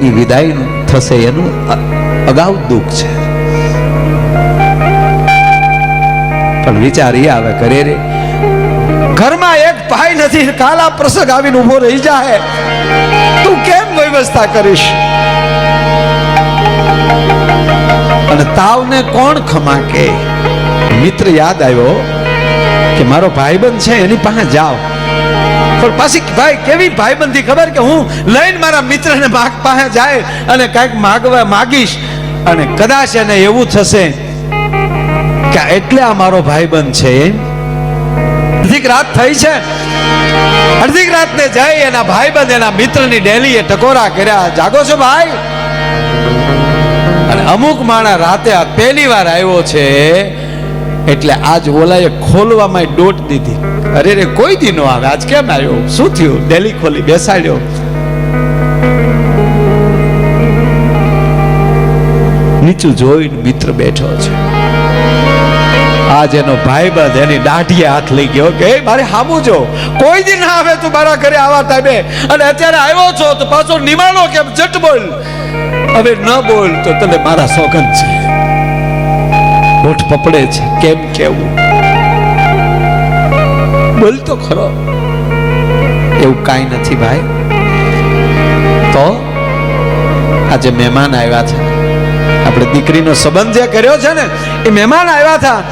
ની વિદાય થશે એનું અગાઉ દુઃખ છે. પણ વિચાર એ આવે કરે રે, ઘરમાં એક ભાઈ નથી, કાલ પ્રસંગ આવીને ઊભો રહી જાય તું કેમ વ્યવસ્થા કરીશ? અને તાવને કોણ ખમાકે? મિત્ર યાદ આવ્યો કે મારો ભાઈબંધ છે, એની પાસે જાઓ. પણ પાછી ભાઈ, કેવી ભાઈબંધી ખબર કે હું લઈને મારા મિત્રને માગ પાસે જાય અને કાંઈક માગવા માગીશ અને કદાચ એને એવું થશે કે એટલે આ મારો ભાઈબંધ છે. અડધીક રાત થઈ છે. અડધીક રાતને જઈ એના ભાઈબંધ એના મિત્રની ડેલીએ ટકોરા કર્યા. જાગો છો ભાઈ? અને અમુક માણા રાતે આ પહેલી વાર આવ્યો છે. એટલે આજ ઓલાએ ખોલવામાં ડોટ દીધી. અરે રે કોઈ દી નો આવે. આજ કેમ આવ્યો? શું થયું? ડેલી ખોલી, બેસાડ્યો. નીચું જોઈને મિત્ર બેઠો છે. આજ એનો ભાઈબંધ એની દાઢીએ હાથ લઈ ગયો કે મારે હામું જો. કોઈ દી ના આવે તું મારા ઘરે આવા ટાઈમે. અને અત્યારે આવ્યો છો તો પાછો નિમાણો કેમ? જટ બોલ. હવે ન બોલ તો તને મારા સોગંદ છે. હોઠ પપડે છે. કેમ કેવું? બોલ તો ખરો. એવું કાંઈ નથી ભાઈ. તો આજે મહેમાન આવ્યા છે. આપણે દીકરીનો સંબંધ જે કર્યો છે ને, એ મહેમાન આવ્યા હતા.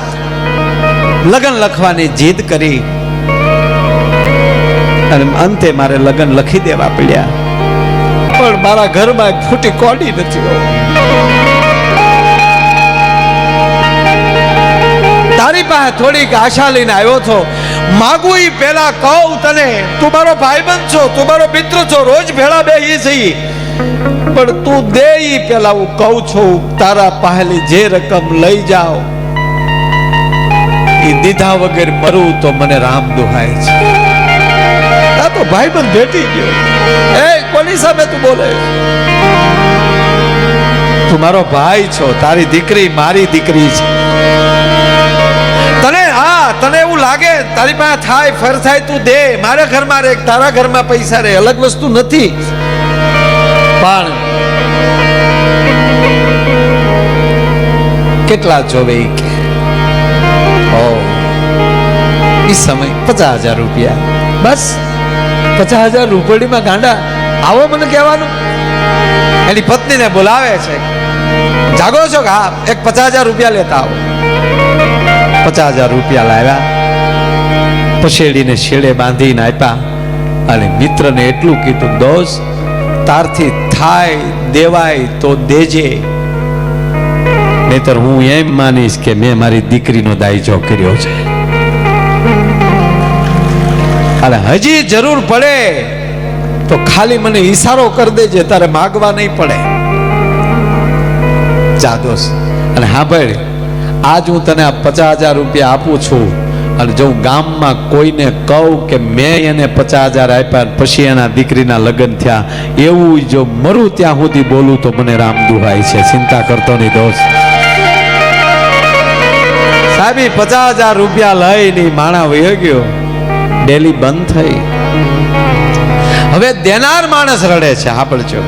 લગ્ન લખવાની જીદ કરી. અને અંતે મારે લગ્ન લખી દેવા પડ્યા. પણ મારા ઘરમાં ફૂટી કોડી નથી હો. તારી પાસે થોડીક આશા લઈને આવ્યો છો. માગું એ પેલા કહું તને, તું મારો ભાઈબંધ છો, તું મારો મિત્ર છો, રોજ ભેળા બેહી છીએ પણ તું દે પેલા હું કહું છું, તારા પહેલી જે રકમ લઈ જાઓ. એ દીધા વગર મરું તો મને રામ દુહાય છે. આ તો ભાઈબંધ ભેટી ગયો. એ, કોની સામે તું બોલે? તું મારો ભાઈ છો, તારી દીકરી મારી દીકરી છે. તને એવું લાગે, તારી પાસે થાય, ફર થાય, તું દે. મારા ઘરમાં રે તારા ઘરમાં પૈસા રે અલગ વસ્તુ નથી. પણ કેટલા જોવે કે? ઓ સમય પચાસ હજાર રૂપિયા. બસ. પચાસ હજાર રૂપડીમાં ગાંડા. આવો મને કહેવાનું. એની પત્નીને બોલાવે છે. જાગો છો કે હા? એક પચાસ હજાર રૂપિયા લેતા આવો. પચાસ હજાર રૂપિયા લાવ્યા. પછેડીને શેડે બાંધીને આપ્યા. અને મિત્રને એટલું કીધું દોસ્ત તારથી થાય, દેવાય, તો દેજે. નહીતર હું એમ માનીશ કે મેં મારી દીકરીનો દાયજો કર્યો છે. અને હજી જરૂર પડે તો ખાલી મને ઈશારો કરી દેજે, તારે માગવા નહીં પડે. જા દોસ્ત અને હા ભાઈ આજ હું તને આ પચાસ હજાર રૂપિયા આપું છું. અને જો હું ગામમાં કોઈને કહું કે મેં એને પચાસ હજાર આપ્યા પછી એના દીકરીના લગ્ન થયા, એવું જો મરું ત્યાં સુધી બોલું તો મને રામ દુહાય છે. ચિંતા કરતો નહીં દોસ્ત. સાહેબ પચાસ હજાર રૂપિયા લઈને નહીં માણા વયો ગયો. ડેલી બંધ થઈ. હવે દેનાર માણસ રડે છે, સાંભળજો.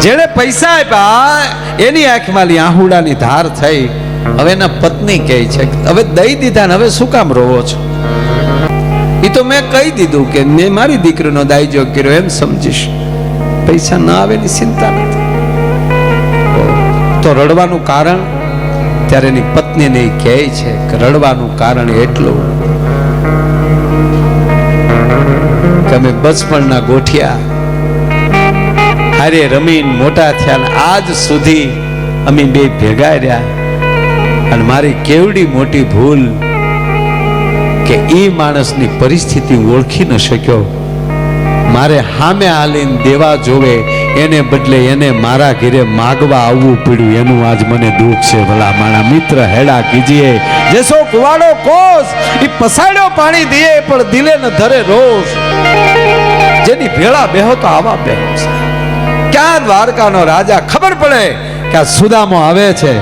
જેણે પૈસા આપ્યા, એની આંખમાં લી આહુડાની ધાર થઈ. હવે એના પત્ની કહે છે હવે દઈ દીધા ને હવે શું કામ રોવો છો? એ તો મેં કહી દીધું કે મેં મારી દીકરીનો દાયજો કર્યો, એમ સમજીશ. પૈસા ના આવે ની ચિંતા નથી. તો રડવાનું કારણ? ત્યારે એની પત્નીને કહે છે કે રડવાનું કારણ એટલું. કે અમે બચપણના ગોઠિયા. હારે રમીન મોટા થયા આજ સુધી અમે બે ભેગા રહ્યા. અને મારી કેવડી મોટી ભૂલ કે એ માણસની પરિસ્થિતિ ઓળખી ન શક્યો. મારે હામે હાલીને દેવા જોવે, એને બદલે એને મારા ઘરે માગવા આવવું પડ્યું. એનું આજ મને દુઃખ છે. ભલા મારા મિત્ર હેડા કીજીએ જેસો કુવાડો કોસ ઈ પસાડ્યો પાણી દીએ, પણ દિલે ન ધરે રોષ જેની ભેળા બેહો તો આવા બેહો ક્યાં દ્વારકાનો રાજા ખબર પડે કે આ સુદામો આવે છે?